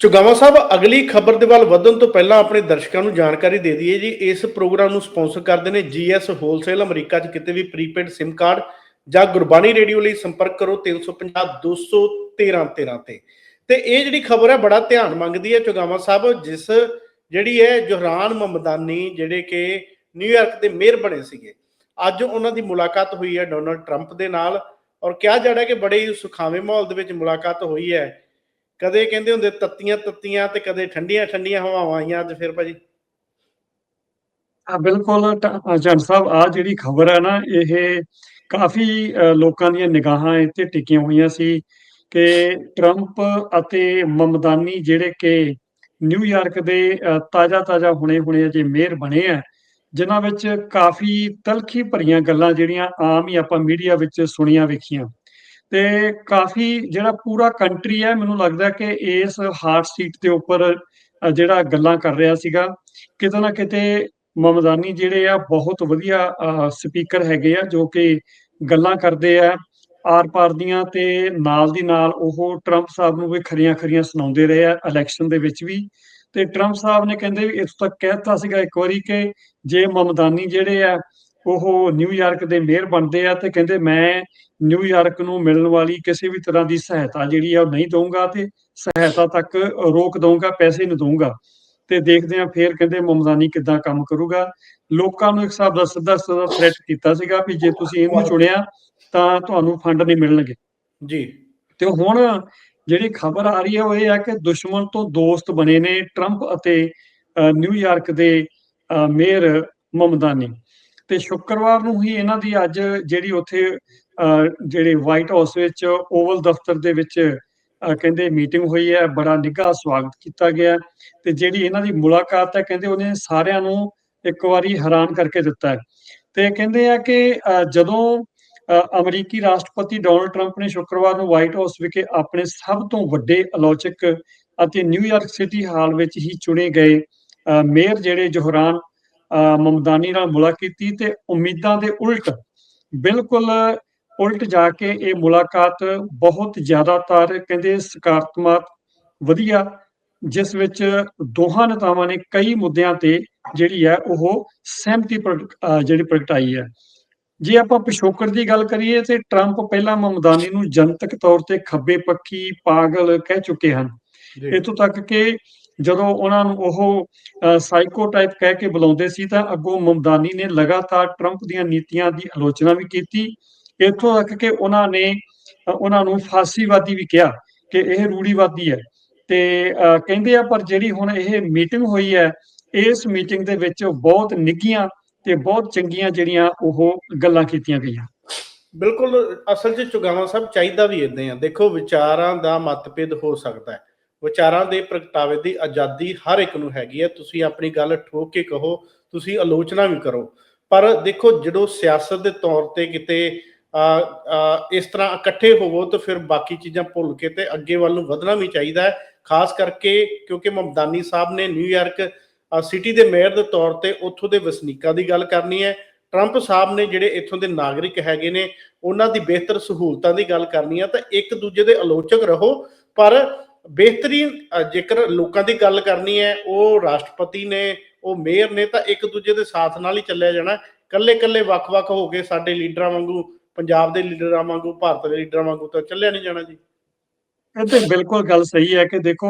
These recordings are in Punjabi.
ਚੁਗਾਵਾ ਸਾਹਿਬ, ਅਗਲੀ ਖਬਰ ਦੇ ਵੱਲ ਵਧਣ ਤੋਂ ਪਹਿਲਾਂ ਆਪਣੇ ਦਰਸ਼ਕਾਂ ਨੂੰ ਜਾਣਕਾਰੀ ਦੇ ਦਈਏ ਜੀ, ਇਸ ਪ੍ਰੋਗਰਾਮ ਨੂੰ ਸਪਾਂਸਰ ਕਰਦੇ ਨੇ ਜੀਐਸ ਹੋਲਸੇਲ ਅਮਰੀਕਾ 'ਚ ਕਿਤੇ ਵੀ ਪ੍ਰੀਪੇਡ SIM ਕਾਰਡ ਜਾਂ ਗੁਰਬਾਣੀ ਰੇਡੀਓ ਲਈ ਸੰਪਰਕ ਕਰੋ 350 213 13 ਤੇ। ਤੇ ਇਹ ਜਿਹੜੀ ਖਬਰ ਹੈ, ਬੜਾ ਧਿਆਨ ਮੰਗਦੀ ਹੈ ਚੁਗਾਵਾ ਸਾਹਿਬ, ਜਿਸ ਜਿਹੜੀ ਹੈ ਜੋਹਰਾਨ ਮਮਦਾਨੀ ਜਿਹੜੇ ਕਿ ਨਿਊਯਾਰਕ ਦੇ ਮੇਅਰ ਬਣੇ ਸੀਗੇ। ਅੱਜ ਉਹਨਾਂ ਦੀ ਮੁਲਾਕਾਤ ਹੋਈ ਹੈ ਡੋਨਲਡ ਟਰੰਪ ਦੇ ਨਾਲ ਔਰ ਕਿਹਾ ਜਾ ਰਿਹਾ ਕਿ ਬੜੇ ਸੁਖਾਵੇਂ ਮਾਹੌਲ ਦੇ ਵਿੱਚ ਮੁਲਾਕਾਤ ਹੋਈ ਹੈ। ਕਦੇ ਕਹਿੰਦੇ ਹੁੰਦੇ ਤੱਤੀਆਂ ਤੱਤੀਆਂ ਤੇ ਕਦੇ ਠੰਡੀਆਂ ਠੰਡੀਆਂ ਹਵਾਵਾਂ ਆਈਆਂ ਅੱਜ ਫਿਰ ਭਾਜੀ? ਆ ਬਿਲਕੁਲ ਟ- ਸਾਹਿਬ, ਆ ਜਿਹੜੀ ਖਬਰ ਹੈ ਨਾ, ਇਹ ਕਾਫੀ ਲੋਕਾਂ ਦੀਆਂ ਨਿਗਾਹਾਂ ਇੱਥੇ ਟਿਕੀਆਂ ਹੋਈਆਂ ਸੀ ਕਿ ਟਰੰਪ ਅਤੇ ਮਮਦਾਨੀ ਜਿਹੜੇ ਕਿ ਨਿਊਯਾਰਕ ਦੇ ਤਾਜ਼ਾ ਤਾਜ਼ਾ ਹੁਣੇ ਹੁਣੇ ਅਜੇ ਮੇਅਰ ਬਣੇ ਆ, ਜਿਨ੍ਹਾਂ ਵਿੱਚ ਕਾਫੀ ਤਲਖੀ ਭਰੀਆਂ ਗੱਲਾਂ ਜਿਹੜੀਆਂ ਆਮ ਹੀ ਆਪਾਂ ਮੀਡੀਆ ਵਿੱਚ ਸੁਣੀਆਂ ਵੇਖੀਆਂ। ਤੇ ਕਾਫੀ ਜਿਹੜਾ ਪੂਰਾ ਕੰਟਰੀ ਹੈ, ਮੈਨੂੰ ਲੱਗਦਾ ਕਿ ਇਸ ਹਾਰਟ ਸੀਟ ਦੇ ਉੱਪਰ ਜਿਹੜਾ ਗੱਲਾਂ ਕਰ ਰਿਹਾ ਸੀਗਾ, ਕਿਤੇ ਨਾ ਕਿਤੇ ਮਮਦਾਨੀ ਜਿਹੜੇ ਆ, ਬਹੁਤ ਵਧੀਆ ਸਪੀਕਰ ਹੈਗੇ ਆ, ਜੋ ਕਿ ਗੱਲਾਂ ਕਰਦੇ ਆ ਆਰ ਪਾਰ ਦੀਆਂ ਤੇ ਨਾਲ ਦੀ ਨਾਲ ਉਹ ਟਰੰਪ ਸਾਹਿਬ ਨੂੰ ਵੀ ਖਰੀਆਂ ਖਰੀਆਂ ਸੁਣਾਉਂਦੇ ਰਹੇ ਆ ਇਲੈਕਸ਼ਨ ਦੇ ਵਿੱਚ ਵੀ। ਤੇ ਟਰੰਪ ਸਾਹਿਬ ਨੇ ਕਹਿੰਦੇ ਵੀ ਇਸ ਤੱਕ ਕਹਿਤਾ ਸੀਗਾ ਇੱਕ ਵਾਰੀ ਕਿ ਜੇ ਮਮਦਾਨੀ ਜਿਹੜੇ ਆ ਉਹ ਨਿਊਯਾਰਕ ਦੇ ਮੇਅਰ ਬਣਦੇ ਆ ਤੇ ਕਹਿੰਦੇ ਮੈਂ ਨਿਊਯਾਰਕ ਨੂੰ ਮਿਲਣ ਵਾਲੀ ਕਿਸੇ ਵੀ ਤਰ੍ਹਾਂ ਦੀ ਸਹਾਇਤਾ ਜਿਹੜੀ ਆ ਉਹ ਨਹੀਂ ਦਊਂਗਾ ਤੇ ਸਹਾਇਤਾ ਤੱਕ ਰੋਕ ਦਊਂਗਾ ਪੈਸੇ ਨਹੀਂ ਦਊਂਗਾ। ਤੇ ਦੇਖਦੇ ਆ ਫੇਰ ਕਹਿੰਦੇ ਮਮਦਾਨੀ ਕਿੱਦਾਂ ਕੰਮ ਕਰੂਗਾ। ਲੋਕਾਂ ਨੂੰ ਇੱਕ ਹਿਸਾਬ ਦਾ ਸਿੱਧਾ ਸਿੱਧਾ ਥ੍ਰੈਟ ਕੀਤਾ ਸੀਗਾ ਵੀ ਜੇ ਤੁਸੀਂ ਇਹਨੂੰ ਚੁਣਿਆ ਤਾਂ ਤੁਹਾਨੂੰ ਫੰਡ ਨਹੀਂ ਮਿਲਣਗੇ। ਜੀ। ਤੇ ਹੁਣ ਜਿਹੜੀ ਖਬਰ ਆ ਰਹੀ ਹੈ ਉਹ ਇਹ ਹੈ ਕਿ ਦੁਸ਼ਮਣ ਤੋਂ ਦੋਸਤ ਬਣੇ ਨੇ ਟਰੰਪ ਅਤੇ ਨਿਊਯਾਰਕ ਦੇ ਮੇਅਰ ਮਮਦਾਨੀ ਤੇ ਸ਼ੁੱਕਰਵਾਰ ਨੂੰ ਹੀ ਇਹਨਾਂ ਦੀ ਅੱਜ ਜਿਹੜੀ ਉੱਥੇ ਜਿਹੜੇ ਵਾਈਟ ਹਾਊਸ ਵਿੱਚ ਓਵਲ ਦਫ਼ਤਰ ਦੇ ਵਿੱਚ ਕਹਿੰਦੇ ਮੀਟਿੰਗ ਹੋਈ ਹੈ ਬੜਾ ਨਿੱਘਾ ਸਵਾਗਤ ਕੀਤਾ ਗਿਆ ਤੇ ਜਿਹੜੀ ਇਹਨਾਂ ਦੀ ਮੁਲਾਕਾਤ ਹੈ ਕਹਿੰਦੇ ਉਹਨੇ ਸਾਰਿਆਂ ਨੂੰ ਇੱਕ ਵਾਰੀ ਹੈਰਾਨ ਕਰਕੇ ਦਿੱਤਾ ਹੈ। ਤੇ ਕਹਿੰਦੇ ਆ ਕਿ ਜਦੋਂ ਅ, ਅਮਰੀਕੀ ਰਾਸ਼ਟਰਪਤੀ ਡੋਨਲਡ ਟਰੰਪ ਨੇ ਸ਼ੁੱਕਰਵਾਰ ਨੂੰ ਵਾਈਟ ਹਾਊਸ ਵਿਖੇ ਆਪਣੇ ਸਭ ਤੋਂ ਵੱਡੇ ਆਲੋਚਕ ਅਤੇ ਨਿਊਯਾਰਕ ਸਿਟੀ ਹਾਲ ਵਿੱਚ ਹੀ ਚੁਣੇ ਗਏ ਅ, ਮੇਅਰ ਜਿਹੜੇ ਜੋਹਰਾਨ ਮਮਦਾਨੀ ਨਾਲ ਮੁਲਾਕਾਤ ਕੀਤੀ ਤੇ ਉਮੀਦਾਂ ਦੇ ਉਲਟ ਬਿਲਕੁਲ ਉਲਟ ਜਾ ਕੇ ਇਹ ਮੁਲਾਕਾਤ ਬਹੁਤ ਜ਼ਿਆਦਾਤਰ ਕਹਿੰਦੇ ਸਕਾਰਾਤਮਕ ਵਧੀਆ ਜਿਸ ਵਿੱਚ ਦੋਹਾਂ ਨੇਤਾਵਾਂ ਨੇ ਕਈ ਮੁੱਦਿਆਂ ਤੇ ਜਿਹੜੀ ਹੈ ਉਹ ਸਹਿਮਤੀ ਜਿਹੜੀ ਪ੍ਰਗਟਾਈ ਹੈ। ਜੇ ਆਪਾਂ ਪਿਛੋਕੜ ਦੀ ਗੱਲ ਕਰੀਏ ਤੇ ਟਰੰਪ ਪਹਿਲਾਂ ਮਮਦਾਨੀ ਨੂੰ ਜਨਤਕ ਤੌਰ ਤੇ ਖੱਬੇ ਪੱਖੀ ਪਾਗਲ ਕਹਿ ਚੁੱਕੇ ਹਨ। ਇਥੋਂ ਤੱਕ ਕਿ ਜਦੋਂ ਉਹਨਾਂ ਨੂੰ ਉਹ ਸਾਈਕੋ ਟਾਈਪ ਕਹਿ ਕੇ ਬੁਲਾਉਂਦੇ ਸੀ ਤਾਂ ਅੱਗੋਂ ਮਮਦਾਨੀ ਨੇ ਲਗਾਤਾਰ ਟਰੰਪ ਦੀਆਂ ਨੀਤੀਆਂ ਦੀ ਆਲੋਚਨਾ ਵੀ ਕੀਤੀ। ਇੱਥੋਂ ਤੱਕ ਕਿ ਉਹਨਾਂ ਨੇ ਉਹਨਾਂ ਨੂੰ ਫਾਸੀਵਾਦੀ ਵੀ ਕਿਹਾ ਕਿ ਇਹ ਰੂੜੀਵਾਦੀ ਹੈ। ਤੇ ਕਹਿੰਦੇ ਆ, ਪਰ ਜਿਹੜੀ ਹੁਣ ਇਹ ਮੀਟਿੰਗ ਹੋਈ ਹੈ, ਇਸ ਮੀਟਿੰਗ ਦੇ ਵਿੱਚ ਬਹੁਤ ਨਿੱਘੀਆਂ ਤੇ ਬਹੁਤ ਚੰਗੀਆਂ ਜਿਹੜੀਆਂ ਉਹ ਗੱਲਾਂ ਕੀਤੀਆਂ ਗਈਆਂ। ਬਿਲਕੁਲ ਅਸਲ 'ਚ ਚੁਗਾਵਾ ਸਾਹਿਬ ਚਾਹੀਦਾ ਵੀ ਇਦਾਂ ਆ। ਦੇਖੋ, ਵਿਚਾਰਾਂ ਦਾ ਮਤਭੇਦ ਹੋ ਸਕਦਾ ਹੈ। ਵਿਚਾਰਾਂ ਦੇ ਪ੍ਰਗਟਾਵੇ ਦੀ ਆਜ਼ਾਦੀ ਹਰ ਇੱਕ ਨੂੰ ਹੈਗੀ ਹੈ। ਤੁਸੀਂ ਆਪਣੀ ਗੱਲ ਠੋਕ ਕੇ ਕਹੋ, ਤੁਸੀਂ ਆਲੋਚਨਾ ਵੀ ਕਰੋ। ਪਰ ਦੇਖੋ, ਜਦੋਂ ਸਿਆਸਤ ਦੇ ਤੌਰ ਤੇ ਕਿਤੇ ਇਸ ਤਰ੍ਹਾਂ ਇਕੱਠੇ ਹੋਵੋ, ਤਾਂ ਫਿਰ ਬਾਕੀ ਚੀਜ਼ਾਂ ਭੁੱਲ ਕੇ ਤੇ ਅੱਗੇ ਵੱਲ ਨੂੰ ਵਧਣਾ ਵੀ ਚਾਹੀਦਾ ਹੈ। ਖਾਸ ਕਰਕੇ ਕਿਉਂਕਿ ਮਮਦਾਨੀ ਸਾਹਿਬ ਨੇ ਨਿਊਯਾਰਕ ਸਿਟੀ ਦੇ ਮੇਅਰ ਦੇ ਤੌਰ ਤੇ ਉੱਥੋਂ ਦੇ ਵਸਨੀਕਾਂ ਦੀ ਗੱਲ ਕਰਨੀ ਹੈ। ਟਰੰਪ ਸਾਹਿਬ ਨੇ ਜਿਹੜੇ ਇੱਥੋਂ ਦੇ ਨਾਗਰਿਕ ਹੈਗੇ ਨੇ, ਉਹਨਾਂ ਦੀ ਬਿਹਤਰ ਸਹੂਲਤਾਂ ਦੀ ਗੱਲ ਕਰਨੀ ਆ ਤਾਂ ਇੱਕ ਦੂਜੇ ਦੇ ਆਲੋਚਕ ਰਹੋ। ਪਰ ਬਿਹਤਰੀਨ ਜੇਕਰ ਲੋਕਾਂ ਦੀ ਗੱਲ ਕਰਨੀ ਹੈ, ਉਹ ਰਾਸ਼ਟਰਪਤੀ ਨੇ, ਉਹ ਮੇਅਰ ਨੇ, ਤਾਂ ਇੱਕ ਦੂਜੇ ਦੇ ਸਾਥ ਨਾਲ ਹੀ ਚੱਲਿਆ ਜਾਣਾ। ਕੱਲੇ ਕੱਲੇ ਵੱਖ-ਵੱਖ ਹੋ ਕੇ ਸਾਡੇ ਲੀਡਰਾਂ ਵਾਂਗੂ, ਪੰਜਾਬ ਦੇ ਲੀਡਰਾਂ ਵਾਂਗੂ, ਭਾਰਤ ਦੇ ਲੀਡਰਾਂ ਵਾਂਗੂ ਤਾਂ ਚੱਲਿਆ ਨਹੀਂ ਜਾਣਾ ਜੀ। ਇਹ ਤੇ ਬਿਲਕੁਲ ਗੱਲ ਸਹੀ ਹੈ ਕਿ ਦੇਖੋ,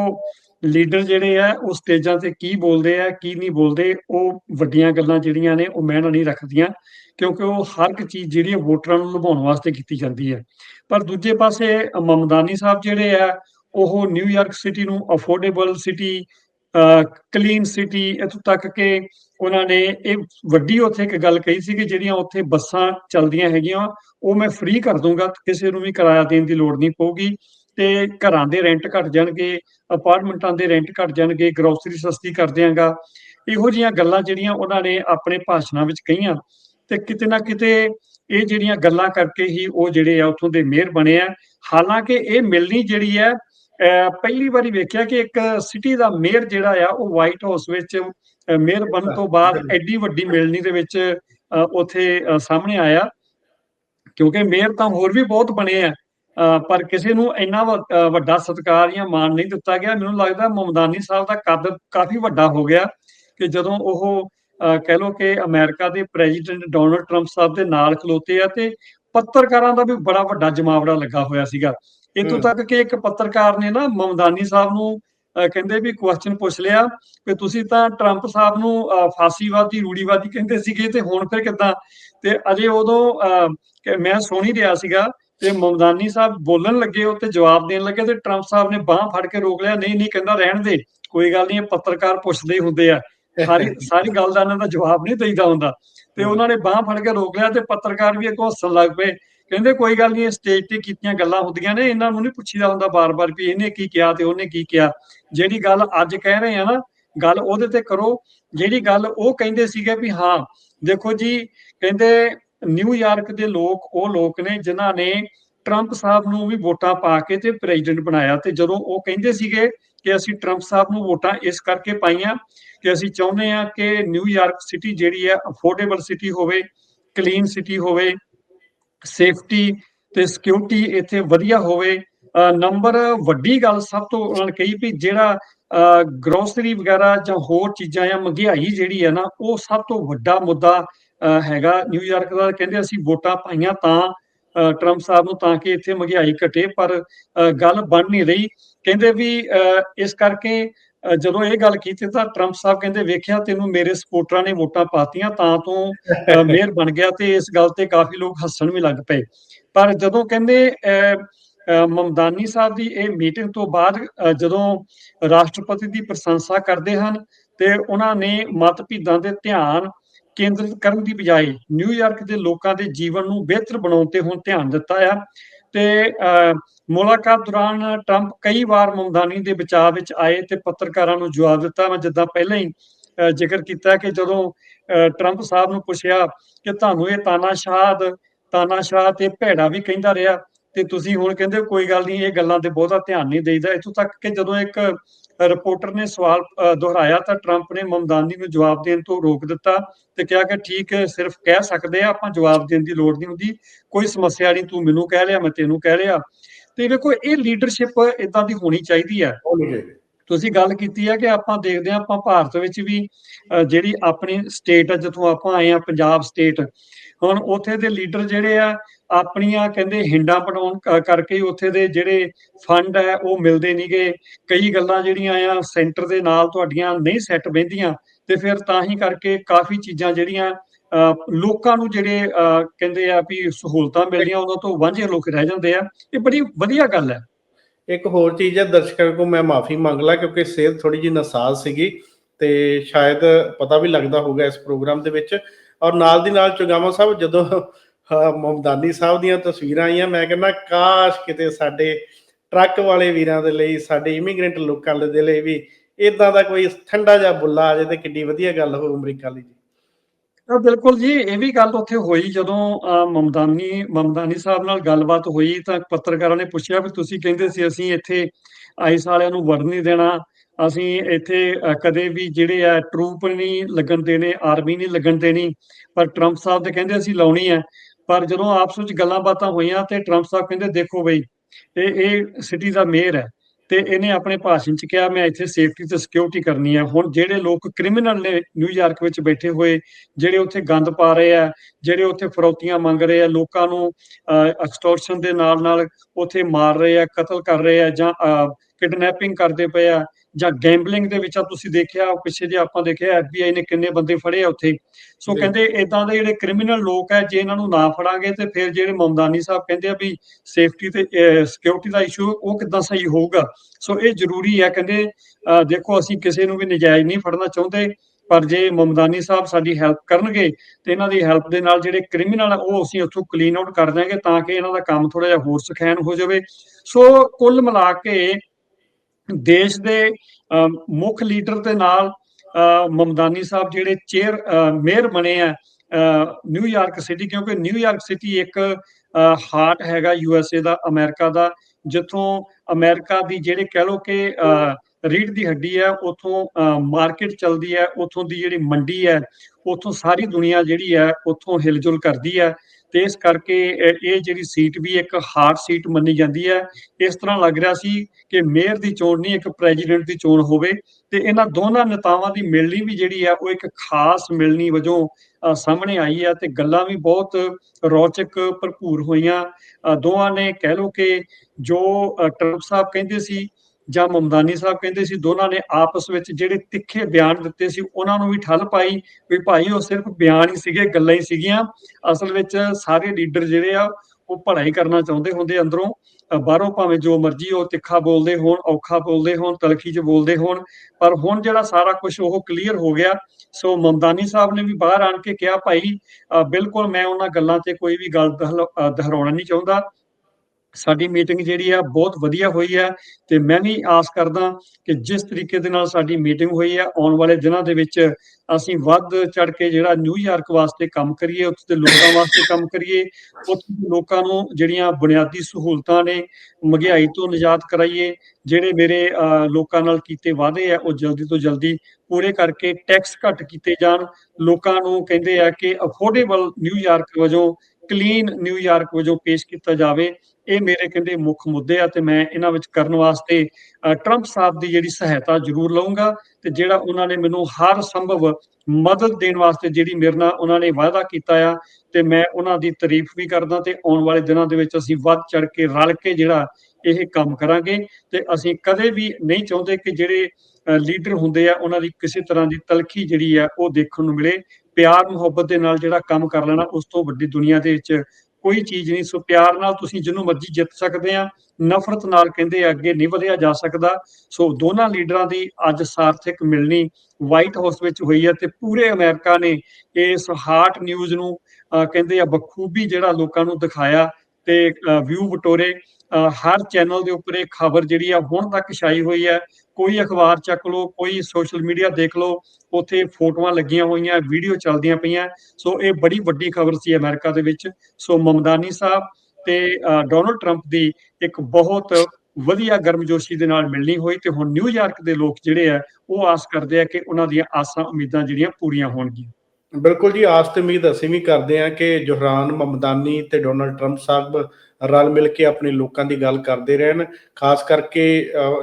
ਲੀਡਰ ਜਿਹੜੇ ਆ ਉਹ ਸਟੇਜਾਂ ਤੇ ਕੀ ਬੋਲਦੇ ਆ, ਕੀ ਨਹੀਂ ਬੋਲਦੇ, ਉਹ ਵੱਡੀਆਂ ਗੱਲਾਂ ਜਿਹੜੀਆਂ ਨੇ, ਉਹ ਮਾਇਨਾ ਨਹੀਂ ਰੱਖਦੀਆਂ, ਕਿਉਂਕਿ ਉਹ ਹਰ ਇੱਕ ਚੀਜ਼ ਜਿਹੜੀ ਆ ਵੋਟਰਾਂ ਨੂੰ ਲੁਭਾਉਣ ਵਾਸਤੇ ਕੀਤੀ ਜਾਂਦੀ ਹੈ। ਪਰ ਦੂਜੇ ਪਾਸੇ ਮਮਦਾਨੀ ਸਾਹਿਬ ਜਿਹੜੇ ਆ ਉਹ ਨਿਊਯਾਰਕ ਸਿਟੀ ਨੂੰ ਅਫੋਰਡੇਬਲ ਸਿਟੀ ਕਲੀਨ ਸਿਟੀ ਇੱਥੋਂ ਤੱਕ ਕਿ ਉਹਨਾਂ ਨੇ ਇਹ ਵੱਡੀ ਉੱਥੇ ਇੱਕ ਗੱਲ ਕਹੀ ਸੀ ਕਿ ਜਿਹੜੀਆਂ ਉੱਥੇ ਬੱਸਾਂ ਚੱਲਦੀਆਂ ਹੈਗੀਆਂ, ਉਹ ਮੈਂ ਫ੍ਰੀ ਕਰ ਦੂੰਗਾ, ਕਿਸੇ ਨੂੰ ਵੀ ਕਿਰਾਇਆ ਦੇਣ ਦੀ ਲੋੜ ਨਹੀਂ ਪਊਗੀ ਤੇ ਘਰਾਂ ਦੇ ਰੈਂਟ ਘਟ ਜਾਣਗੇ ਅਪਾਰਟਮੈਂਟਾਂ ਦੇ ਰੈਂਟ ਘਟ ਜਾਣਗੇ ਗਰੋਸਰੀ ਸਸਤੀ ਕਰ ਦਿਆਂਗਾ। ਇਹੋ ਜਿਹੀਆਂ ਗੱਲਾਂ ਜਿਹੜੀਆਂ ਉਹਨਾਂ ਨੇ ਆਪਣੇ ਭਾਸ਼ਣਾਂ ਵਿੱਚ ਕਹੀਆਂ ਤੇ ਕਿਤੇ ਨਾ ਕਿਤੇ ਇਹ ਜਿਹੜੀਆਂ ਗੱਲਾਂ ਕਰਕੇ ਹੀ ਉਹ ਜਿਹੜੇ ਆ ਉੱਥੋਂ ਦੇ ਮੇਅਰ ਬਣੇ ਆ। ਹਾਲਾਂਕਿ ਇਹ ਮਿਲਣੀ ਜਿਹੜੀ ਹੈ ਪਹਿਲੀ ਵਾਰੀ ਵੇਖਿਆ ਕਿ ਇੱਕ ਸਿਟੀ ਦਾ ਮੇਅਰ ਜਿਹੜਾ ਆ ਉਹ ਵਾਈਟ ਹਾਊਸ ਵਿੱਚ ਮੇਅਰ ਬਣਨ ਤੋਂ ਬਾਅਦ ਐਡੀ ਵੱਡੀ ਮਿਲਣੀ ਦੇ ਵਿੱਚ ਉੱਥੇ ਸਾਹਮਣੇ ਆਇਆ। ਕਿਉਂਕਿ ਮੇਅਰ ਤਾਂ ਹੋਰ ਵੀ ਬਹੁਤ ਬਣੇ ਆ ਪਰ ਕਿਸੇ ਨੂੰ ਇੰਨਾ ਵੱਡਾ ਸਤਿਕਾਰ ਜਾਂ ਮਾਣ ਨਹੀਂ ਦਿੱਤਾ ਗਿਆ। ਮੈਨੂੰ ਲੱਗਦਾ ਮਮਦਾਨੀ ਸਾਹਿਬ ਦਾ ਕੱਦ ਕਾਫੀ ਵੱਡਾ ਹੋ ਗਿਆ ਕਿ ਜਦੋਂ ਉਹ ਕਹਿ ਲਓ ਕਿ ਅਮਰੀਕਾ ਦੇ ਪ੍ਰੈਜ਼ੀਡੈਂਟ ਡੋਨਲਡ ਟਰੰਪ ਸਾਹਿਬ ਦੇ ਨਾਲ ਖਲੋਤੇ ਆ ਤੇ ਪੱਤਰਕਾਰਾਂ ਦਾ ਵੀ ਬੜਾ ਵੱਡਾ ਜਮਾਵੜਾ ਲੱਗਾ ਹੋਇਆ ਸੀਗਾ। ਇਤੋਂ। ਤੱਕ ਕਿ ਇੱਕ ਪੱਤਰਕਾਰ ਨੇ ਨਾ ਮਮਦਾਨੀ ਸਾਹਿਬ ਨੂੰ ਕਹਿੰਦੇ ਵੀ ਕੁਐਸਚਨ ਪੁੱਛ ਲਿਆ ਕਿ ਤੁਸੀਂ ਤਾਂ ਟਰੰਪ ਸਾਹਿਬ ਨੂੰ ਫਾਸੀਵਾਦੀ ਰੂੜੀਵਾਦੀ ਕਹਿੰਦੇ ਸੀਗੇ ਤੇ ਹੁਣ ਫਿਰ ਕਿੱਦਾਂ? ਤੇ ਅਜੇ ਉਦੋਂ ਮੈਂ ਸੁਣ ਰਿਹਾ ਸੀਗਾ ਤੇ ਮਮਦਾਨੀ ਸਾਹਿਬ ਬੋਲਣ ਲੱਗੇ ਉਹ ਤੇ ਜਵਾਬ ਦੇਣ ਲੱਗੇ ਤੇ ਟਰੰਪ ਸਾਹਿਬ ਨੇ ਬਾਹ ਫੜ ਕੇ ਰੋਕ ਲਿਆ ਨਹੀਂ ਨਹੀਂ ਕਹਿੰਦਾ ਰਹਿਣ ਦੇ ਕੋਈ ਗੱਲ ਨਹੀਂ ਪੱਤਰਕਾਰ ਪੁੱਛਦੇ ਹੁੰਦੇ ਆ। ਸਾਰੀ ਸਾਰੀ ਗੱਲ ਦਾ ਇਹਨਾਂ ਦਾ ਜਵਾਬ ਨਹੀਂ ਦੇਈਦਾ ਹੁੰਦਾ। ਤੇ ਉਹਨਾਂ ਨੇ ਬਾਹ ਫੜ ਕੇ ਰੋਕ ਲਿਆ ਤੇ ਪੱਤਰਕਾਰ ਵੀ ਅੱਗੋਂ ਹੱਸਣ ਲੱਗ ਪਏ। ਕਹਿੰਦੇ ਕੋਈ ਗੱਲ ਨਹੀਂ ਸਟੇਜ ਤੇ ਕੀਤੀਆਂ ਗੱਲਾਂ ਹੁੰਦੀਆਂ ਨੇ, ਇਹਨਾਂ ਨੂੰ ਨਹੀਂ ਪੁੱਛੀਦਾ ਹੁੰਦਾ ਬਾਰ-ਬਾਰ ਵੀ ਇਹਨੇ ਕੀ ਕਿਹਾ ਤੇ ਉਹਨੇ ਕੀ ਕਿਹਾ। ਜਿਹੜੀ ਗੱਲ ਅੱਜ ਕਹਿ ਰਹੇ ਆ ਨਾ, ਗੱਲ ਉਹਦੇ ਤੇ ਕਰੋ। ਜਿਹੜੀ ਗੱਲ ਉਹ ਕਹਿੰਦੇ ਸੀਗੇ ਵੀ ਹਾਂ, ਦੇਖੋ ਜੀ, ਕਹਿੰਦੇ ਨਿਊਯਾਰਕ ਦੇ ਲੋਕ, ਉਹ ਲੋਕ ਨੇ ਜਿਨ੍ਹਾਂ ਨੇ ਟਰੰਪ ਸਾਹਿਬ ਨੂੰ ਵੀ ਵੋਟਾਂ ਪਾ ਕੇ ਤੇ ਪ੍ਰੈਜ਼ੀਡੈਂਟ ਬਣਾਇਆ ਤੇ ਜਦੋਂ ਉਹ ਕਹਿੰਦੇ ਸੀਗੇ ਕਿ ਅਸੀਂ ਟਰੰਪ ਸਾਹਿਬ ਨੂੰ ਵੋਟਾਂ ਇਸ ਕਰਕੇ ਪਾਈਆਂ ਕਿ ਅਸੀਂ ਚਾਹੁੰਦੇ ਹਾਂ ਕਿ ਨਿਊਯਾਰਕ ਸਿਟੀ ਜਿਹੜੀ ਹੈ ਅਫੋਰਡੇਬਲ ਸਿਟੀ ਹੋਵੇ ਕਲੀਨ ਸਿਟੀ ਹੋਵੇ ਸੇਫਟੀ ਤੇ ਸਿਕਿਉਰਿਟੀ ਇੱਥੇ ਵਧੀਆ ਹੋਵੇ। ਨੰਬਰ ਵੱਡੀ ਗੱਲ ਸਭ ਤੋਂ ਉਹਨਾਂ ਨੇ ਕਹੀ ਵੀ ਜਿਹੜਾ ਗਰੋਸਰੀ ਵਗੈਰਾ ਜਾਂ ਹੋਰ ਚੀਜ਼ਾਂ ਜਾਂ ਮਹਿੰਗਾਈ ਜਿਹੜੀ ਹੈ ਨਾ ਉਹ ਸਭ ਤੋਂ ਵੱਡਾ ਮੁੱਦਾ ਅ, ਹੈਗਾ। ਨਿਊਯਾਰਕ ਦਾ ਕਹਿੰਦੇ ਅਸੀਂ ਵੋਟਾਂ ਪਾਈਆਂ ਤਾਂ ਟਰੰਪ ਸਾਹਿਬ ਨੂੰ ਤਾਂ ਕਿ ਇੱਥੇ ਮਹਿੰਗਾਈ ਘਟੇ ਪਰ ਗੱਲ ਬਣ ਨਹੀਂ ਰਹੀ। ਕਹਿੰਦੇ ਵੀ ਅ, ਇਸ ਕਰਕੇ ਜਦੋਂ ਇਹ ਗੱਲ ਕੀਤੀ ਤਾਂ ਟਰੰਪ ਸਾਹਿਬ ਕਹਿੰਦੇ ਵੇਖਿਆ ਤੈਨੂੰ ਮੇਰੇ ਸਪੋਰਟਰਾਂ ਨੇ ਵੋਟਾਂ ਪਾਤੀਆਂ ਤਾਂ ਤੂੰ ਮੇਅਰ ਬਣ ਗਿਆ ਤੇ ਇਸ ਗੱਲ ਤੇ ਕਾਫੀ ਲੋਕ ਹੱਸਣ ਵੀ ਲੱਗ ਪਏ। ਪਰ ਜਦੋਂ ਕਹਿੰਦੇ ਮਮਦਾਨੀ ਸਾਹਿਬ ਦੀ ਇਹ ਮੀਟਿੰਗ ਤੋਂ ਬਾਅਦ ਜਦੋਂ ਰਾਸ਼ਟਰਪਤੀ ਦੀ ਪ੍ਰਸ਼ੰਸਾ ਕਰਦੇ ਹਨ ਤੇ ਉਹਨਾਂ ਨੇ ਮਤਭੇਦਾਂ ਦੇ ਧਿਆਨ ਕੇਂਦਰਿਤ ਕਰਨ ਦੀ ਬਜਾਏ ਨਿਊਯਾਰਕ ਦੇ ਲੋਕਾਂ ਦੇ ਜੀਵਨ ਨੂੰ ਬਿਹਤਰ ਬਣਾਉਣ ਤੇ ਹੁਣ ਧਿਆਨ ਦਿੱਤਾ ਆ ਤੇ ਮੁਲਾਕਾਤ ਦੌਰਾਨ ਟਰੰਪ ਕਈ ਵਾਰ ਮਮਦਾਨੀ ਦੇ ਬਚਾਅ ਵਿੱਚ ਆਏ ਤੇ ਪੱਤਰਕਾਰਾਂ ਨੂੰ ਜਵਾਬ ਦਿੱਤਾ। ਮੈਂ ਜਿੱਦਾਂ ਪਹਿਲਾਂ ਹੀ ਜ਼ਿਕਰ ਕੀਤਾ ਕਿ ਜਦੋਂ ਅ, ਟਰੰਪ ਸਾਹਿਬ ਨੂੰ ਪੁੱਛਿਆ ਕਿ ਤੁਹਾਨੂੰ ਇਹ ਤਾਨਾਸ਼ਾਹ ਤਾਨਾਸ਼ਾਹ ਤੇ ਭੈੜਾ ਵੀ ਕਹਿੰਦਾ ਰਿਹਾ? ਤੇ ਤੁਸੀਂ ਹੁਣ ਕਹਿੰਦੇ ਹੋ ਕੋਈ ਗੱਲ ਨਹੀਂ ਇਹ ਗੱਲਾਂ ਤੇ ਬਹੁਤਾ ਧਿਆਨ ਨਹੀਂ ਦੇਈਦਾ। ਇੱਥੋਂ ਤੱਕ ਕਿ ਜਦੋਂ ਇੱਕ ਰਿਪੋਰਟਰ ਨੇ ਸਵਾਲ ਦੁਹਰਾਇਆ ਤਾਂ ਟਰੰਪ ਨੇ ਮਮਦਾਨੀ ਨੂੰ ਜਵਾਬ ਦੇਣ ਤੋਂ ਰੋਕ ਦਿੱਤਾ ਤੇ ਕਿਹਾ ਕਿ ਠੀਕ ਹੈ ਸਿਰਫ ਕਹਿ ਸਕਦੇ ਆ ਆਪਾਂ ਜਵਾਬ ਦੇਣ ਦੀ ਲੋੜ ਨਹੀਂ ਹੁੰਦੀ ਕੋਈ ਸਮੱਸਿਆ ਨਹੀਂ ਤੂੰ ਮੈਨੂੰ ਕਹਿ ਲਿਆ ਮੈਂ ਤੈਨੂੰ ਕਹਿ ਲਿਆ। ਤੇ ਵੇਖੋ ਇਹ ਲੀਡਰਸ਼ਿਪ ਇਦਾਂ ਦੀ ਹੋਣੀ ਚਾਹੀਦੀ ਹੈ। ਤੁਸੀਂ ਗੱਲ ਕੀਤੀ ਹੈ ਕਿ ਆਪਾਂ ਦੇਖਦੇ ਹਾਂ ਆਪਾਂ ਭਾਰਤ ਵਿੱਚ ਵੀ ਜਿਹੜੀ ਆਪਣੀ ਸਟੇਟ ਹੈ ਜਿੱਥੋਂ ਆਪਾਂ ਆਏ ਆ ਪੰਜਾਬ ਸਟੇਟ ਹੁਣ ਉੱਥੇ ਦੇ ਲੀਡਰ ਜਿਹੜੇ ਆ ਆਪਣੀਆਂ ਕਹਿੰਦੇ ਹਿੰਡਾਂ ਪਟਾਉਣ ਕਰਕੇ ਉੱਥੇ ਦੇ ਜਿਹੜੇ ਫੰਡ ਹੈ, ਉਹ ਮਿਲਦੇ ਨਹੀਂਗੇ ਕਈ ਗੱਲਾਂ ਜਿਹੜੀਆਂ ਆ ਸੈਂਟਰ ਦੇ ਨਾਲ ਤੁਹਾਡੀਆਂ ਨਹੀਂ ਸੈੱਟ ਬਹਿੰਦੀਆਂ। ਤੇ ਫਿਰ ਤਾਂ ਹੀ ਕਰਕੇ ਕਾਫੀ ਚੀਜ਼ਾਂ ਜਿਹੜੀਆਂ ਲੋਕਾਂ ਨੂੰ ਜਿਹੜੇ ਕਹਿੰਦੇ ਆ ਵੀ ਸਹੂਲਤਾਂ ਮਿਲਦੀਆਂ, ਉਹਨਾਂ ਤੋਂ ਵਾਂਝੇ ਲੋਕ ਰਹਿ ਜਾਂਦੇ ਆ। ਇਹ ਬੜੀ ਵਧੀਆ ਗੱਲ ਹੈ। ਇੱਕ ਹੋਰ ਚੀਜ਼ ਹੈ, ਦਰਸ਼ਕਾਂ ਕੋ ਮੈਂ ਮਾਫੀ ਮੰਗ ਲਾ, ਕਿਉਂਕਿ ਸਿਹਤ ਥੋੜੀ ਜਿਹੀ ਨਸਾਜ਼ ਸੀਗੀ ਤੇ ਸ਼ਾਇਦ ਪਤਾ ਵੀ ਲੱਗਦਾ ਹੋਊਗਾ ਇਸ ਪ੍ਰੋਗਰਾਮ ਦੇ ਵਿੱਚ। ਔਰ ਨਾਲ ਦੀ ਨਾਲ ਚੁਗਾਮਾ ਸਾਹਿਬ, ਜਦੋਂ ਮਮਦਾਨੀ ਸਾਹਿਬ ਦੀਆਂ ਤਸਵੀਰਾਂ ਆਈਆਂ। ਮੈਂ ਕਹਿੰਦਾ, ਕਾਸ਼ ਕਿਤੇ ਸਾਡੇ ਟਰੱਕ ਵਾਲੇ ਵੀਰਾਂ ਦੇ ਲਈ, ਸਾਡੇ ਇਮੀਗ੍ਰੈਂਟ ਲੋਕਾਂ ਦੇ ਲਈ ਵੀ ਇਦਾਂ ਦਾ ਕੋਈ ਠੰਡਾ ਜਿਹਾ ਬੁੱਲਾ ਆ ਜੇ ਤੇ ਕਿੱਡੀ ਵਧੀਆ ਗੱਲ ਹੋ ਅਮਰੀਕਾ ਲਈ ਜੀ। ਤਾਂ ਬਿਲਕੁਲ ਜੀ, ਇਹ ਵੀ ਗੱਲ ਉੱਥੇ ਹੋਈ ਜਦੋਂ ਮਮਦਾਨੀ ਮਮਦਾਨੀ ਸਾਹਿਬ ਨਾਲ ਗੱਲਬਾਤ ਹੋਈ ਤਾਂ ਪੱਤਰਕਾਰਾਂ ਨੇ ਪੁੱਛਿਆ ਵੀ ਤੁਸੀਂ ਕਹਿੰਦੇ ਸੀ ਅਸੀਂ ਇੱਥੇ ਆਈਸ ਵਾਲਿਆਂ ਨੂੰ ਵੜਨ ਨਹੀਂ ਦੇਣਾ, ਅਸੀਂ ਇੱਥੇ ਕਦੇ ਵੀ ਜਿਹੜੇ ਆ ਟਰੂਪ ਨਹੀਂ ਲੱਗਣ ਦੇਣੇ ਆਰਮੀ ਨਹੀਂ ਲੱਗਣ ਦੇਣੀ, ਪਰ ਟਰੰਪ ਸਾਹਿਬ ਤੇ ਕਹਿੰਦੇ ਅਸੀਂ ਲਾਉਣੀ ਹੈ ਪਰ ਜਦੋਂ ਆਪਸ ਵਿੱਚ ਗੱਲਾਂ ਬਾਤਾਂ ਹੋਈਆਂ ਤੇ ਟਰੰਪ ਸਾਹਿਬ ਕਹਿੰਦੇ, ਦੇਖੋ ਬਈ, ਇਹ ਇਹ ਸਿਟੀ ਦਾ ਮੇਅਰ ਹੈ ਤੇ ਇਹਨੇ ਆਪਣੇ ਭਾਸ਼ਣ 'ਚ ਕਿਹਾ, ਮੈਂ ਇੱਥੇ ਸੇਫਟੀ ਤੇ ਸਿਕਿਉਰਿਟੀ ਕਰਨੀ ਹੈ। ਹੁਣ ਜਿਹੜੇ ਲੋਕ ਕ੍ਰਿਮੀਨਲ ਨੇ ਨਿਊਯਾਰਕ ਵਿੱਚ ਬੈਠੇ ਹੋਏ, ਜਿਹੜੇ ਉੱਥੇ ਗੰਦ ਪਾ ਰਹੇ ਆ, ਜਿਹੜੇ ਉੱਥੇ ਫਰੌਤੀਆਂ ਮੰਗ ਰਹੇ ਆ, ਲੋਕਾਂ ਨੂੰ ਐਕਸਟੋਰਸ਼ਨ ਦੇ ਨਾਲ ਨਾਲ ਉੱਥੇ ਮਾਰ ਰਹੇ ਆ, ਕਤਲ ਕਰ ਰਹੇ ਆ ਜਾਂ ਕਿਡਨੈਪਿੰਗ ਕਰਦੇ ਪਏ ਆ ਜਾਂ ਗੈਂਬਲਿੰਗ ਦੇ ਵਿੱਚ ਆ ਤੁਸੀਂ ਦੇਖਿਆ ਪਿੱਛੇ ਜੇ ਆਪਾਂ ਦੇਖਿਆ ਐਫਬੀਆਈ ਨੇ ਕਿੰਨੇ ਬੰਦੇ ਫੜੇ ਆ ਉੱਥੇ। ਸੋ। ਕਹਿੰਦੇ ਇਦਾਂ ਦੇ ਜਿਹੜੇ ਕ੍ਰਿਮੀਨਲ ਲੋਕ ਆ ਜੇ ਇਹਨਾਂ ਨੂੰ ਨਾ ਫੜਾਂਗੇ ਤੇ ਫਿਰ ਜਿਹੜੇ ਮਮਦਾਨੀ ਸਾਹਿਬ ਕਹਿੰਦੇ ਆ ਵੀ ਸੇਫਟੀ ਤੇ ਸਿਕਿਉਰਿਟੀ ਦਾ ਇਸ਼ੂ ਉਹ ਕਿੱਦਾਂ ਸਹੀ ਹੋਊਗਾ? ਸੋ ਇਹ ਜ਼ਰੂਰੀ ਹੈ ਕਹਿੰਦੇ ਦੇਖੋ ਅਸੀਂ ਕਿਸੇ ਨੂੰ ਵੀ ਨਜਾਇਜ਼ ਨਹੀਂ ਫੜਨਾ ਚਾਹੁੰਦੇ ਪਰ ਜੇ ਮਮਦਾਨੀ ਸਾਹਿਬ ਸਾਡੀ ਹੈਲਪ ਕਰਨਗੇ ਤੇ ਇਹਨਾਂ ਦੀ ਹੈਲਪ ਦੇ ਨਾਲ ਜਿਹੜੇ ਕ੍ਰਿਮੀਨਲ ਆ ਉਹ ਅਸੀਂ ਉੱਥੋਂ ਕਲੀਨ ਆਊਟ ਕਰ ਦਿਆਂਗੇ ਤਾਂ ਕਿ ਇਹਨਾਂ ਦਾ ਕੰਮ ਥੋੜਾ ਜਿਹਾ ਹੋਰ ਸੁਖੈਨ ਹੋ ਜਾਵੇ। ਸੋ ਕੁੱਲ ਮਿਲਾ ਕੇ ਦੇਸ਼ ਦੇ ਅਹ, ਮੁੱਖ ਲੀਡਰ ਦੇ ਨਾਲ ਅਹ, ਮਮਦਾਨੀ ਸਾਹਿਬ ਜਿਹੜੇ ਚੇਅਰ ਮੇਅਰ ਬਣੇ ਆ ਅਹ, ਨਿਊਯਾਰਕ ਸਿਟੀ ਕਿਉਂਕਿ ਨਿਊਯਾਰਕ ਸਿਟੀ ਇੱਕ ਹਾਰਟ ਹੈਗਾ ਯੂਐਸਏ ਦਾ ਅਮਰੀਕਾ ਦਾ ਜਿੱਥੋਂ ਅਮਰੀਕਾ ਦੀ ਜਿਹੜੇ ਕਹਿ ਲੋ ਕਿ ਅਹ, ਰੀੜ ਦੀ ਹੱਡੀ ਹੈ ਉਥੋਂ ਮਾਰਕੀਟ ਚੱਲਦੀ ਹੈ ਉਥੋਂ ਦੀ ਜਿਹੜੀ ਮੰਡੀ ਹੈ ਉਥੋਂ ਸਾਰੀ ਦੁਨੀਆ ਜਿਹੜੀ ਹੈ ਉਥੋਂ ਹਿਲਜੁਲ ਕਰਦੀ ਹੈ ਤੇ ਇਸ ਕਰਕੇ ਇਹ ਜਿਹੜੀ ਸੀਟ ਵੀ ਇੱਕ ਹਾਰਡ ਸੀਟ ਮੰਨੀ ਜਾਂਦੀ ਹੈ, ਇਸ ਤਰ੍ਹਾਂ ਲੱਗ ਰਿਹਾ ਸੀ ਕਿ ਮੇਅਰ ਦੀ ਚੋਣ ਨਹੀਂ, ਇੱਕ ਪ੍ਰੈਜ਼ੀਡੈਂਟ ਦੀ ਚੋਣ ਹੋਵੇ ਤੇ ਇਹਨਾਂ ਦੋਨਾਂ ਨੇਤਾਵਾਂ ਦੀ ਮਿਲਣੀ ਵੀ ਜਿਹੜੀ ਆ ਉਹ ਇੱਕ ਖਾਸ ਮਿਲਣੀ ਵਜੋਂ ਸਾਹਮਣੇ ਆਈ ਆ ਤੇ ਗੱਲਾਂ ਵੀ ਬਹੁਤ ਰੌਚਕ ਭਰਪੂਰ ਹੋਈਆਂ। ਦੋਵਾਂ ਨੇ ਕਹਿ ਲਓ ਕਿ ਜੋ ਟਰੰਪ ਸਾਹਿਬ ਕਹਿੰਦੇ ਸੀ ਜਾਂ ਮਮਦਾਨੀ ਸਾਹਿਬ ਕਹਿੰਦੇ ਸੀ, ਦੋਨਾਂ ਨੇ ਆਪਸ ਵਿੱਚ ਜਿਹੜੇ ਤਿੱਖੇ ਬਿਆਨ ਦਿੱਤੇ ਸੀ, ਉਹਨਾਂ ਨੂੰ ਵੀ ਠੱਲ ਪਾਈ ਵੀ ਭਾਈ ਉਹ ਸਿਰਫ ਬਿਆਨ ਹੀ ਸੀਗੇ, ਗੱਲਾਂ ਹੀ ਸੀਗੀਆਂ। ਅਸਲ ਵਿੱਚ ਸਾਰੇ ਲੀਡਰ ਜਿਹੜੇ ਆ, ਉਹ ਭਲਾਈ ਕਰਨਾ ਚਾਹੁੰਦੇ ਹੁੰਦੇ ਅੰਦਰੋਂ। ਬਾਹਰੋਂ ਭਾਵੇਂ ਜੋ ਮਰਜ਼ੀ ਉਹ ਤਿੱਖਾ ਬੋਲਦੇ ਹੋਣ, ਔਖਾ ਬੋਲਦੇ ਹੋਣ, ਤਲਖੀ 'ਚ ਬੋਲਦੇ ਹੋਣ, ਪਰ ਹੁਣ ਜਿਹੜਾ ਸਾਰਾ ਕੁਝ ਉਹ ਕਲੀਅਰ ਹੋ ਗਿਆ। ਸੋ ਮਮਦਾਨੀ ਸਾਹਿਬ ਨੇ ਵੀ ਬਾਹਰ ਆਣ ਕੇ ਕਿਹਾ, ਭਾਈ ਬਿਲਕੁਲ ਮੈਂ ਉਹਨਾਂ ਗੱਲਾਂ ਤੇ ਕੋਈ ਵੀ ਗੱਲ ਦਹਲ- ਦੁਹਰਾਉਣਾ ਨਹੀਂ ਚਾਹੁੰਦਾ। ਸਾਡੀ ਮੀਟਿੰਗ ਜਿਹੜੀ ਆ ਬਹੁਤ ਵਧੀਆ ਹੋਈ ਹੈ ਤੇ ਮੈਂ ਵੀ ਆਸ ਕਰਦਾ ਕਿ ਜਿਸ ਤਰੀਕੇ ਦੇ ਨਾਲ ਸਾਡੀ ਮੀਟਿੰਗ ਹੋਈ ਹੈ ਆਉਣ ਵਾਲੇ ਦਿਨਾਂ ਦੇ ਵਿੱਚ ਅਸੀਂ ਵੱਧ ਚੜ ਕੇ ਜਿਹੜਾ ਨਿਊਯਾਰਕ ਵਾਸਤੇ ਕੰਮ ਕਰੀਏ ਉੱਥੇ ਦੇ ਲੋਕਾਂ ਵਾਸਤੇ ਕੰਮ ਕਰੀਏ ਉੱਥੇ ਦੇ ਲੋਕਾਂ ਨੂੰ ਜਿਹੜੀਆਂ ਬੁਨਿਆਦੀ ਸਹੂਲਤਾਂ ਨੇ ਮਹਿੰਗਾਈ ਤੋਂ ਨਿਜਾਤ ਕਰਾਈਏ ਜਿਹੜੇ ਮੇਰੇ ਅਹ, ਲੋਕਾਂ ਨਾਲ ਕੀਤੇ ਵਾਅਦੇ ਆ ਉਹ ਜਲਦੀ ਤੋਂ ਜਲਦੀ ਪੂਰੇ ਕਰਕੇ ਟੈਕਸ ਘੱਟ ਕੀਤੇ ਜਾਣ। ਲੋਕਾਂ ਨੂੰ ਕਹਿੰਦੇ ਆ ਕਿ ਅਫੋਰਡੇਬਲ ਨਿਊਯਾਰਕ ਵਜੋਂ ਕਲੀਨ ਨਿਊਯਾਰਕ ਵਜੋਂ ਪੇਸ਼ ਕੀਤਾ ਜਾਵੇ। ਇਹ ਮੇਰੇ ਕਹਿੰਦੇ ਮੁੱਖ ਮੁੱਦੇ ਆ ਤੇ ਮੈਂ ਇਹਨਾਂ ਵਿੱਚ ਕਰਨ ਵਾਸਤੇ ਟਰੰਪ ਸਾਹਿਬ ਦੀ ਜਿਹੜੀ ਸਹਾਇਤਾ ਜ਼ਰੂਰ ਲਵਾਂਗਾ ਤੇ ਜਿਹੜਾ ਉਹਨਾਂ ਨੇ ਮੈਨੂੰ ਹਰ ਸੰਭਵ ਮਦਦ ਦੇਣ ਵਾਸਤੇ ਜਿਹੜੀ ਮੇਰੇ ਨਾਲ ਉਹਨਾਂ ਨੇ ਵਾਅਦਾ ਕੀਤਾ ਆ ਤੇ ਮੈਂ ਉਹਨਾਂ ਦੀ ਤਾਰੀਫ ਵੀ ਕਰਦਾ ਤੇ ਆਉਣ ਵਾਲੇ ਦਿਨਾਂ ਦੇ ਵਿੱਚ ਅਸੀਂ ਵੱਧ ਚੜ ਕੇ ਰਲ ਕੇ ਜਿਹੜਾ ਇਹ ਕੰਮ ਕਰਾਂਗੇ ਤੇ ਅਸੀਂ ਕਦੇ ਵੀ ਨਹੀਂ ਚਾਹੁੰਦੇ ਕਿ ਜਿਹੜੇ ਲੀਡਰ ਹੁੰਦੇ ਆ ਉਹਨਾਂ ਦੀ ਕਿਸੇ ਤਰ੍ਹਾਂ ਦੀ ਤਲਖੀ ਜਿਹੜੀ ਆ ਉਹ ਦੇਖਣ ਨੂੰ ਮਿਲੇ ਪਿਆਰ ਮੁਹੱਬਤ ਦੇ ਨਾਲ ਜਿਹੜਾ ਕੰਮ ਕਰ ਲੈਣਾ ਉਸ ਤੋਂ ਵੱਡੀ ਦੁਨੀਆ ਦੇ ਵਿੱਚ ਕੋਈ ਚੀਜ਼ ਨਹੀਂ। ਸੋ ਪਿਆਰ ਨਾਲ ਤੁਸੀਂ ਜਿਹਨੂੰ ਮਰਜ਼ੀ ਜਿੱਤ ਸਕਦੇ ਆ। ਨਫ਼ਰਤ ਨਾਲ ਕਹਿੰਦੇ ਅੱਗੇ ਨਹੀਂ ਵਧਿਆ ਜਾ ਸਕਦਾ। ਸੋ ਦੋਨਾਂ ਲੀਡਰਾਂ ਦੀ ਅੱਜ ਸਾਰਥਿਕ ਮਿਲਣੀ ਵਾਈਟ ਹਾਊਸ ਵਿੱਚ ਹੋਈ ਹੈ ਤੇ ਪੂਰੇ ਅਮਰੀਕਾ ਨੇ ਇਸ ਹਾਰਟ ਨਿਊਜ਼ ਨੂੰ ਅਹ, ਕਹਿੰਦੇ ਆ ਬਖੂਬੀ ਜਿਹੜਾ ਲੋਕਾਂ ਨੂੰ ਦਿਖਾਇਆ ਤੇ ਵਿਊ ਬਟੋਰੇ। ਹਰ ਚੈਨਲ ਦੇ ਉੱਪਰ ਇਹ ਖਬਰ ਜਿਹੜੀ ਆ ਹੁਣ ਤੱਕ ਛਾਈ ਹੋਈ ਹੈ। ਕੋਈ ਅਖਬਾਰ ਚੱਕ ਲਓ, ਕੋਈ ਸੋਸ਼ਲ ਮੀਡੀਆ ਦੇਖ ਲਓ, ਉੱਥੇ ਫੋਟੋਆਂ ਲੱਗੀਆਂ ਹੋਈਆਂ ਵੀਡੀਓ ਚੱਲਦੀਆਂ ਪਈਆਂ। ਸੋ ਇਹ ਬੜੀ ਵੱਡੀ ਖਬਰ ਸੀ ਅਮਰੀਕਾ ਦੇ ਵਿੱਚ। ਸੋ ਮਮਦਾਨੀ ਸਾਹਿਬ ਤੇ ਡੋਨਲਡ ਟਰੰਪ ਦੀ ਇੱਕ ਬਹੁਤ ਵਧੀਆ ਗਰਮਜੋਸ਼ੀ ਦੇ ਨਾਲ ਮਿਲਣੀ ਹੋਈ ਤੇ ਹੁਣ ਨਿਊਯਾਰਕ ਦੇ ਲੋਕ ਜਿਹੜੇ ਆ, ਉਹ ਆਸ ਕਰਦੇ ਆ ਕਿ ਉਹਨਾਂ ਦੀਆਂ ਆਸਾਂ, ਉਮੀਦਾਂ ਜਿਹੜੀਆਂ ਪੂਰੀਆਂ ਹੋਣਗੀਆਂ। ਬਿਲਕੁਲ ਜੀ, ਆਸ ਤੇ ਉਮੀਦ ਅਸੀਂ ਵੀ ਕਰਦੇ ਹਾਂ ਕਿ ਜੋਹਰਾਨ, ਮਮਦਾਨੀ ਤੇ ਡੋਨਲਡ ਟਰੰਪ ਸਾਹਿਬ ਰਲ ਮਿਲ ਕੇ ਆਪਣੇ ਲੋਕਾਂ ਦੀ ਗੱਲ ਕਰਦੇ ਰਹਿਣ। ਖਾਸ ਕਰਕੇ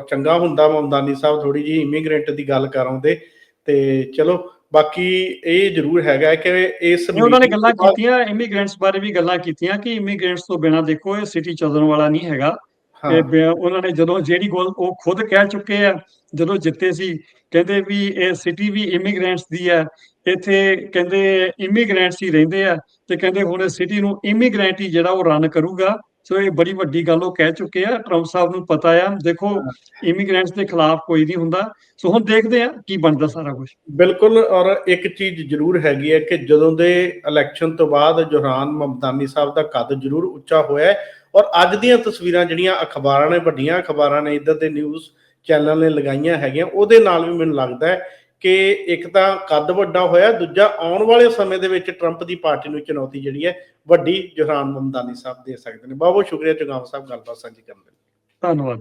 ਚੰਗਾ ਹੁੰਦਾ ਮਮਦਾਨੀ ਸਾਹਿਬ ਥੋੜੀ ਜੀ ਇਮੀਗ੍ਰੈਂਟ ਦੀ ਗੱਲ ਕਰਾਉਂਦੇ ਤੇ ਚਲੋ ਬਾਕੀ ਇਹ ਜ਼ਰੂਰ ਹੈਗਾ ਕਿ ਇਸ ਉਹਨਾਂ ਨੇ ਗੱਲਾਂ ਕੀਤੀਆਂ ਇਮੀਗ੍ਰੈਂਟਸ ਬਾਰੇ ਵੀ ਗੱਲਾਂ ਕੀਤੀਆਂ ਕਿ ਇਮੀਗ੍ਰੈਂਟਸ ਤੋਂ ਬਿਨਾਂ ਦੇਖੋ ਇਹ ਸਿਟੀ ਚੱਲਣ ਵਾਲਾ ਨਹੀਂ ਹੈਗਾ। ਤੇ ਬਿ- ਉਹਨਾਂ ਨੇ ਜਦੋਂ ਜਿਹੜੀ ਗੱਲ ਉਹ ਖੁਦ ਕਹਿ ਚੁੱਕੇ ਆ ਜਦੋਂ ਜਿੱਤੇ ਸੀ ਕਹਿੰਦੇ ਵੀ ਇਹ ਸਿਟੀ ਵੀ ਇਮੀਗ੍ਰੈਂਟਸ ਦੀ ਹੈ ਇੱਥੇ ਕਹਿੰਦੇ ਇਮੀਗ੍ਰੈਂਟਸ ਹੀ ਰਹਿੰਦੇ ਆ ਤੇ ਕਹਿੰਦੇ ਹੁਣ ਸਿਟੀ ਨੂੰ ਇਮੀਗ੍ਰੈਂਟ ਹੀ ਜਿਹੜਾ ਉਹ ਰਨ ਕਰੂਗਾ। ਸੋ ਇਹ ਬੜੀ ਵੱਡੀ ਗੱਲ ਉਹ ਕਹਿ ਚੁੱਕੇ ਆ ਟਰੰਪ ਸਾਹਿਬ ਨੂੰ ਪਤਾ ਆ ਦੇਖੋ ਇਮੀਗ੍ਰੈਂਟਸ ਦੇ ਖਿਲਾਫ ਕੋਈ ਨਹੀਂ ਹੁੰਦਾ। ਸੋ ਹੁਣ ਦੇਖਦੇ ਆ ਕੀ ਬਣਦਾ ਸਾਰਾ ਕੁਝ ਬਿਲਕੁਲ ਔਰ ਇੱਕ ਚੀਜ਼ ਜ਼ਰੂਰ ਹੈਗੀ ਹੈ ਕਿ ਜਦੋਂ ਦੇ ਇਲੈਕਸ਼ਨ ਤੋਂ ਬਾਅਦ ਜੋਹਰਾਨ ਮਮਦਾਨੀ ਸਾਹਿਬ ਦਾ ਕੱਦ ਜ਼ਰੂਰ ਉੱਚਾ ਹੋਇਆ ਹੈ ਔਰ ਅੱਜ ਦੀਆਂ ਤਸਵੀਰਾਂ ਜਿਹੜੀਆਂ ਅਖਬਾਰਾਂ ਨੇ, ਵੱਡੀਆਂ ਅਖਬਾਰਾਂ ਨੇ, ਇੱਧਰ ਦੇ ਨਿਊਜ਼ ਚੈਨਲ ਨੇ ਲਗਾਈਆਂ ਹੈਗੀਆਂ, ਉਹਦੇ ਨਾਲ ਵੀ ਮੈਨੂੰ ਲੱਗਦਾ ਹੈ ਕਿ ਇੱਕ ਤਾਂ ਕੱਦ ਵੱਡਾ ਹੋਇਆ, ਦੂਜਾ ਆਉਣ ਵਾਲੇ ਸਮੇਂ ਦੇ ਵਿੱਚ ਟਰੰਪ ਦੀ ਪਾਰਟੀ ਨੂੰ ਚੁਣੌਤੀ ਜਿਹੜੀ ਹੈ, ਵੱਡੀ ਜੋਹਰਾਨ ਮਮਦਾਨੀ ਸਾਹਿਬ ਦੇ ਸਕਦੇ ਨੇ। ਬਹੁਤ ਬਹੁਤ ਸ਼ੁਕਰੀਆ ਚੁਗਾਮ ਸਾਹਿਬ, ਗੱਲਬਾਤ ਸਾਂਝੀ ਕਰਨ ਲਈ। ਧੰਨਵਾਦ।